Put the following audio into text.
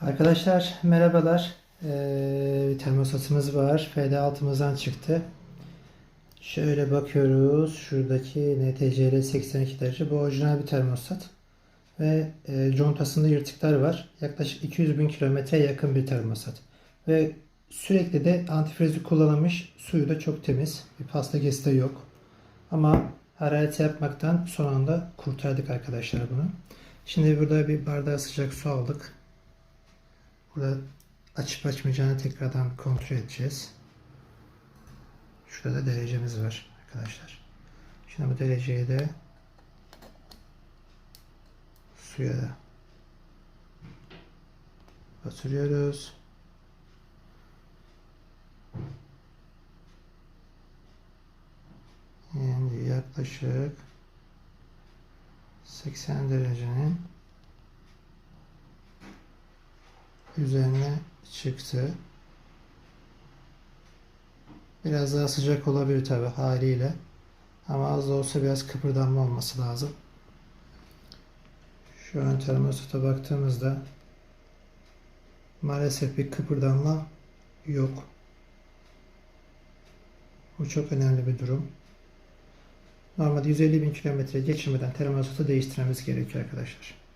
Arkadaşlar merhabalar. Ee, bir termosatımız var. FD6'mızdan çıktı. Şöyle bakıyoruz. Şuradaki NTCL 82 derece. Bu orijinal bir termostat. Ve e, contasında yırtıklar var. Yaklaşık 200 bin kilometreye yakın bir termostat. Ve sürekli de antifrizi kullanılmış. Suyu da çok temiz. Bir pasta gesi de yok. Ama hararet yapmaktan son anda kurtardık arkadaşlar bunu. Şimdi burada bir bardağı sıcak su aldık. Burada açıp açmayacağını tekrardan kontrol edeceğiz. Şurada da derecemiz var arkadaşlar. Şimdi bu dereceyi de suya da batırıyoruz. Yani yaklaşık 80 derecenin üzerine çıktı. Biraz daha sıcak olabilir tabi haliyle. Ama az da olsa biraz kıpırdanma olması lazım. Şu an termostata baktığımızda maalesef bir kıpırdanma yok. Bu çok önemli bir durum. Normalde 150 bin kilometre geçirmeden termostatı değiştirmemiz gerekiyor arkadaşlar.